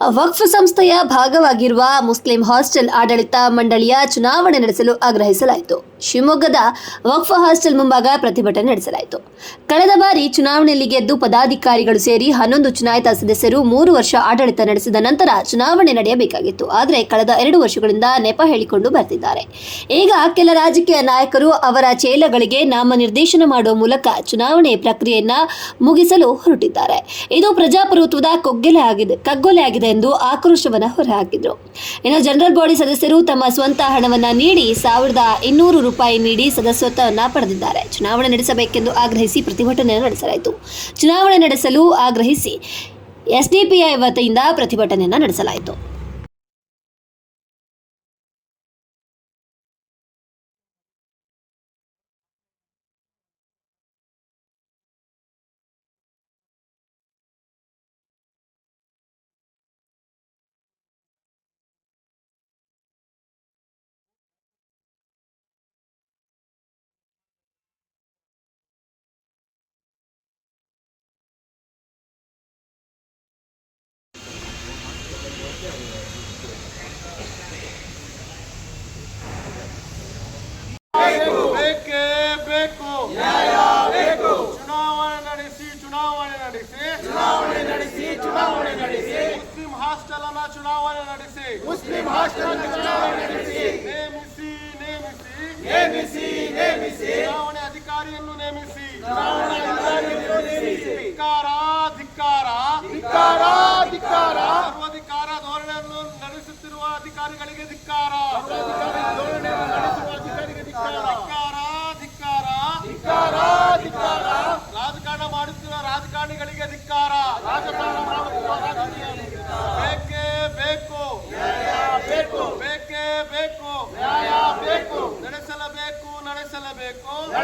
ವಕ್ಫ್ ಸಂಸ್ಥೆಯ ಭಾಗವಾಗಿರುವ Muslim hostel ಆಡಳಿತ ಮಂಡಳಿಯ ಚುನಾವಣೆ ನಡೆಸಲು ಆಗ್ರಹಿಸಲಾಯಿತು. ಶಿವಮೊಗ್ಗದ ವಕ್ಫ ಹಾಸ್ಟೆಲ್ ಮುಂಭಾಗ ಪ್ರತಿಭಟನೆ ನಡೆಸಲಾಯಿತು. ಕಳೆದ ಬಾರಿ ಚುನಾವಣೆಯಲ್ಲಿ ಗೆದ್ದು ಪದಾಧಿಕಾರಿಗಳು ಸೇರಿ ಹನ್ನೊಂದು ಚುನಾಯಿತ ಸದಸ್ಯರು ಮೂರು ವರ್ಷ ಆಡಳಿತ ನಡೆಸಿದ ನಂತರ ಚುನಾವಣೆ ನಡೆಯಬೇಕಾಗಿತ್ತು. ಆದರೆ ಕಳೆದ ಎರಡು ವರ್ಷಗಳಿಂದ ನೆಪ ಹೇಳಿಕೊಂಡು ಬರ್ತಿದ್ದಾರೆ. ಈಗ ಕೆಲ ರಾಜಕೀಯ ನಾಯಕರು ಅವರ ಚೇಲಗಳಿಗೆ ನಾಮನಿರ್ದೇಶನ ಮಾಡುವ ಮೂಲಕ ಚುನಾವಣೆ ಪ್ರಕ್ರಿಯೆಯನ್ನ ಮುಗಿಸಲು ಹೊರಟಿದ್ದಾರೆ. ಇದು ಪ್ರಜಾಪ್ರಭುತ್ವದ ಕೊಗ್ಗೆಲೆ ಆಗಿದೆ, ಕಗ್ಗೊಲೆ ಆಗಿದೆ ಎಂದು ಆಕ್ರೋಶವನ್ನು ಹೊರಹಾಕಿದ್ರು. ಇನ್ನು ಜನರಲ್ ಬಾಡಿ ಸದಸ್ಯರು ತಮ್ಮ ಸ್ವಂತ ಹಣವನ್ನ ನೀಡಿ ಸಾವಿರದ ಇನ್ನೂರು ರೂಪಾಯಿ ನೀಡಿ ಸದಸ್ಯತ್ವವನ್ನು ಪಡೆದಿದ್ದಾರೆ. ಚುನಾವಣೆ ನಡೆಸಬೇಕೆಂದು ಆಗ್ರಹಿಸಿ ಪ್ರತಿಭಟನೆ ನಡೆಸಲಾಯಿತು. ಚುನಾವಣೆ ನಡೆಸಲು ಆಗ್ರಹಿಸಿ ಎಸ್ಡಿಪಿಐ ವತಿಯಿಂದ ಪ್ರತಿಭಟನೆಯನ್ನು ನಡೆಸಲಾಯಿತು ಬೇಕೇ ಬೇಕು ಚುನಾವಣೆ ನಡೆಸಿ ಚುನಾವಣೆ ನಡೆಸಿ ಚುನಾವಣೆ ನಡೆಸಿ ಚುನಾವಣೆ ನಡೆಸಿ ಮುಸ್ಲಿಂ ಹಾಸ್ಟೆಲ್ ಅನ್ನ ಚುನಾವಣೆ ನಡೆಸಿ ಮುಸ್ಲಿಂ ಹಾಸ್ಟೆಲ್ ಚುನಾವಣೆ ನಡೆಸಿ ನೇಮಿಸಿ ನೇಮಿಸಿ ನೇಮಿಸಿ ನೇಮಿಸಿ ಚುನಾವಣೆ ಅಧಿಕಾರಿಯನ್ನು ನೇಮಿಸಿ ಚುನಾವಣೆ ಅಧಿಕಾರಿಯನ್ನು ನೇಮಿಸಿ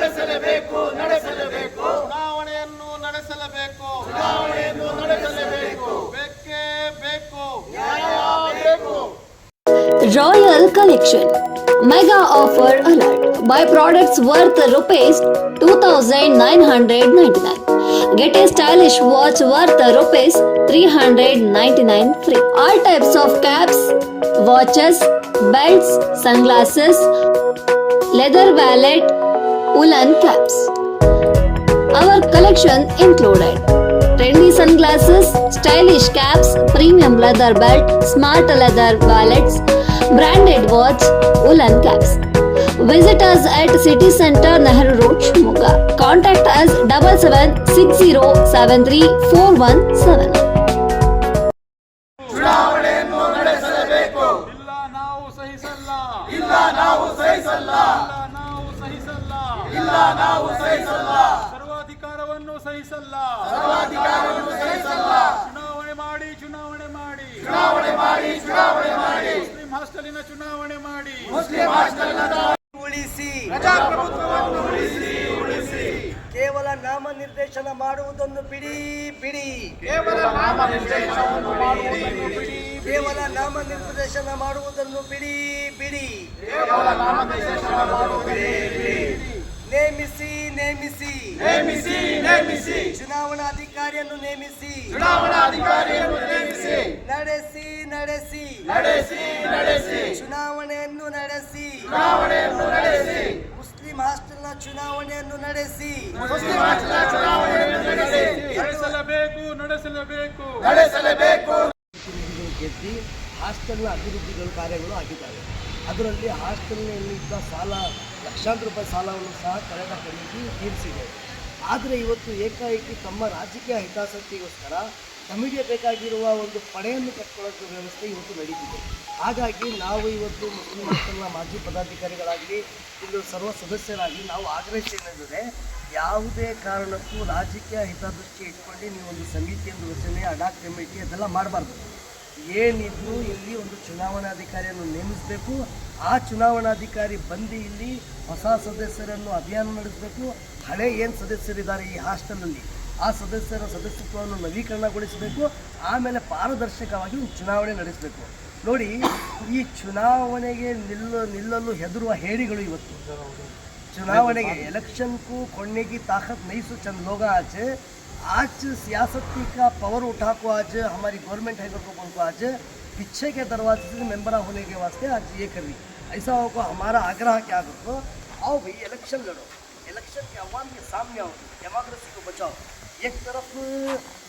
ನಡೆಸಲೇಬೇಕು ನಡೆಸಲೇಬೇಕು ಚುನಾವಣೆಯನ್ನು ನಡೆಸಲೇಬೇಕು ಚುನಾವಣೆಯನ್ನು ನಡೆಸಲೇಬೇಕು ಬೇಕೇ ಬೇಕು ಬೇಕು Royal Collection Mega Offer Alert Buy products worth rupees 2999 Get a stylish watch worth rupees 399 free All types of caps, watches, belts, sunglasses, leather wallet, woolen caps our collection included trendy sunglasses, stylish caps, premium leather belt, smart leather wallets, branded watch, woolen caps. Visit us at City Center, Nehru Road, Shimoga. Contact us double seven six zero seven three four one seven. ಚುನಾವಣೆಯನ್ನು ಸಹಿಸಲ್ಲ ಇಲ್ಲ ನಾವು ಸಹಿಸಲ್ಲ ಇಲ್ಲ ನಾವು ಸಹಿಸಲ್ಲ ಇಲ್ಲ ನಾವು ಸಹಿಸಲ್ಲ. ಸರ್ವಾಧಿಕಾರವನ್ನು ಸಹಿಸಲ್ಲ. ಸರ್ವಾಧಿಕಾರವನ್ನು ಸಹಿಸಲ್ಲ. ಚುನಾವಣೆ ಮಾಡಿ ಚುನಾವಣೆ ಮಾಡಿ. ಚುನಾವಣೆ ಮಾಡಿ ಚುನಾವಣೆ ಮಾಡಿ. ಮುಸ್ಲಿಂ ಹಾಸ್ಟೆಲಿನ ಚುನಾವಣೆ ಮಾಡಿ. ಮುಸ್ಲಿಂ ಹಾಸ್ಟೆಲ್ ಉಳಿಸಿ. ಪ್ರಜಾಪ್ರಭುತ್ವವನ್ನು ಉಳಿಸಿ. ಉಳಿಸಿ. ಕೇವಲ ನಾಮ ನಿರ್ದೇಶನ ಮಾಡುವುದನ್ನು ಬಿಡಿ ಬಿಡಿ. ಕೇವಲ ನಾಮನಿರ್ದೇಶನವನ್ನು ಮಾಡುವುದನ್ನು ಬಿಡಿ ಕೇವಲ ನಾಮ ನಿರ್ದೇಶನ ಮಾಡುವುದನ್ನು ಬಿಡಿ ಬಿಡಿ. ಕೇವಲ ನಾಮ ನಿರ್ದೇಶನ ಮಾಡುವುದು ಬಿಡಿ. ಮಾಡುವುದೇ ನೇಮಿಸಿ ನೇಮಿಸಿ. ನೇಮಿಸಿ ನೇಮಿಸಿ. ಚುನಾವಣಾ ಅಧಿಕಾರಿಯನ್ನು ನೇಮಿಸಿ. ಚುನಾವಣಾ ಚುನಾವಣಾಧಿಕಾರಿಯನ್ನು ನೇಮಿಸಿ. ನಡೆಸಿ ನಡೆಸಿ. ನಡೆಸಿ ನಡೆಸಿ. ಚುನಾವಣೆಯನ್ನು ನಡೆಸಿ. ಚುನಾವಣೆಯನ್ನು ನಡೆಸಿ. ಮುಸ್ಲಿಂ ಹಾಸ್ಟೆಲ್ನ ಚುನಾವಣೆಯನ್ನು ನಡೆಸಿ. ಮುಸ್ಲಿಂ ಹಾಸ್ಟೆಲ್ನ ಚುನಾವಣೆಯನ್ನು ನಡೆಸಿ. ನಡೆಸಲೇಬೇಕು ನಡೆಸಲೇಬೇಕು. ನಡೆಸಲೇಬೇಕು. ಗೆದ್ದಿ ಗೆದ್ದು ಹಾಸ್ಟೆಲ್ನ ಅಭಿವೃದ್ಧಿಗಳು ಕಾರ್ಯಗಳು ಆಗಿದ್ದಾವೆ. ಅದರಲ್ಲಿ ಹಾಸ್ಟೆಲ್ನಲ್ಲಿದ್ದ ಸಾಲ ಲಕ್ಷಾಂತರ ರೂಪಾಯಿ ಸಾಲವನ್ನು ಸಹ ಕಳೆದ ಕಮಿಟಿ ತೀರಿಸಿದೆ. ಆದರೆ ಇವತ್ತು ಏಕಾಏಕಿ ತಮ್ಮ ರಾಜಕೀಯ ಹಿತಾಸಕ್ತಿಗೋಸ್ಕರ ತಮಗೆ ಬೇಕಾಗಿರುವ ಒಂದು ಪಡೆಯನ್ನು ಕಟ್ಕೊಳ್ಳೋದು ವ್ಯವಸ್ಥೆ ಇವತ್ತು ನಡೀತಿದೆ. ಹಾಗಾಗಿ ನಾವು ಇವತ್ತು ಮುಸ್ಲಿಂ ಮಕ್ಕಳ ಮಾಜಿ ಪದಾಧಿಕಾರಿಗಳಾಗಲಿ ಇಲ್ಲಿ ಸರ್ವ ಸದಸ್ಯರಾಗಿ ನಾವು ಆಗ್ರಹಿಸಿದರೆ ಯಾವುದೇ ಕಾರಣಕ್ಕೂ ರಾಜಕೀಯ ಹಿತದೃಷ್ಟಿ ಇಟ್ಕೊಂಡು ನೀವು ಒಂದು ಸಮಿತಿಯನ್ನು ರಚನೆ ಅಡಾಕ್ ಕಮಿಟಿ ಅದೆಲ್ಲ ಮಾಡಬಾರ್ದು. ಏನಿದ್ರು ಇಲ್ಲಿ ಒಂದು ಚುನಾವಣಾಧಿಕಾರಿಯನ್ನು ನೇಮಿಸಬೇಕು. ಆ ಚುನಾವಣಾಧಿಕಾರಿ ಬಂದು ಇಲ್ಲಿ ಹೊಸ ಸದಸ್ಯರನ್ನು ಅಭಿಯಾನ ನಡೆಸಬೇಕು ಹಳೆ ಏನು ಸದಸ್ಯರಿದ್ದಾರೆ ಈ ಹಾಸ್ಟೆಲಲ್ಲಿ ಆ ಸದಸ್ಯರ ಸದಸ್ಯತ್ವವನ್ನು ನವೀಕರಣಗೊಳಿಸಬೇಕು ಆಮೇಲೆ ಪಾರದರ್ಶಕವಾಗಿ ಒಂದು ಚುನಾವಣೆ ನಡೆಸಬೇಕು ನೋಡಿ ಈ ಚುನಾವಣೆಗೆ ನಿಲ್ಲ ನಿಲ್ಲಲು ಹೆದರುವ ಹೇಡಿಗಳು ಇವತ್ತು ಚುನಾವಣೆಗೆ ಎಲೆಕ್ಷನ್ಗೂ ಕೊನೆಗೆ ತಾಕತ್ ನೈಸು ಚಂದ ಲೋಗ ಆಚೆ आज सियासती का पावर उठा को आज हमारी गवर्नमेंट है को बोल को आज पीछे के दरवाजे से मेंबर होने के वास्ते आज ये कर रही ऐसा हो को हमारा आग्रह क्या करो आओ भाई इलेक्शन लड़ो। इलेक्शन के अवाम के सामने आओ डेमोक्रेसी को बचाओ। एक तरफ़,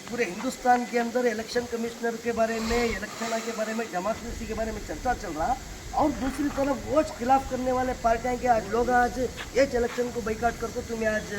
पूरे हिंदुस्तान के अंदर इलेक्शन कमिश्नर के बारे में, इलेक्शन के बारे में डेमोक्रेसी के बारे में चर्चा चल रहा, और दूसरी तरफ़ वो खिलाफ करने वाले पार्टियाँ के आज लोग आज ये इलेक्शन को बैकाट करके तुम्हें आज